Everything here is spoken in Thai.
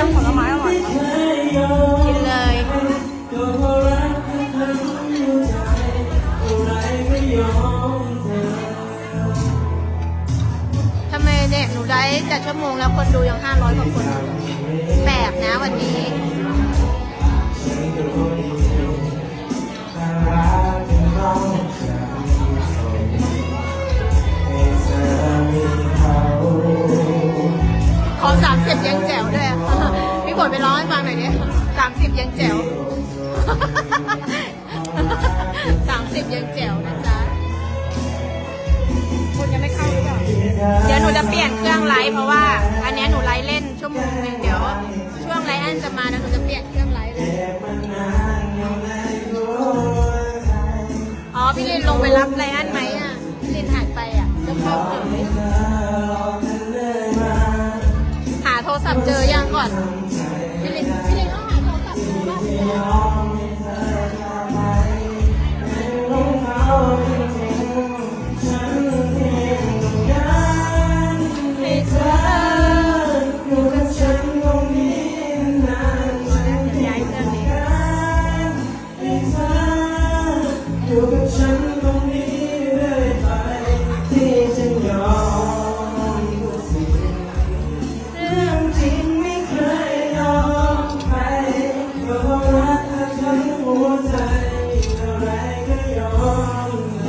น้ผลไม้อร่อยกินเลยทำไมเนี่ยหนูได้จัดชั่วโมงแล้วคนดูยังห้าร้อยกว่าคนแปลกนะวันนี้ กดไปร้องให้ฟังหน่อยดิสามสิบยังแจ๋วสามสิบยังแจ๋วนะจ๊ะ คนยังไม่เข้าเดี๋ยวหนูจะเปลี่ยนเครื่องไลฟ์เพราะว่า อันนี้หนูไลฟ์เล่นชั่วโมงหนึงเดี๋ยว ช่วงไลฟ์อันจะมานะหนูจะเปลี่ยนเครื่องไลฟ์เลย อ๋อ พี่ลินลงไปรับไลอันไหมอะ พี่ลินหายไปอะจะเข้าถึงไหมหาโทรศัพท์เจอยังก่อน เท่าไรก็ยอม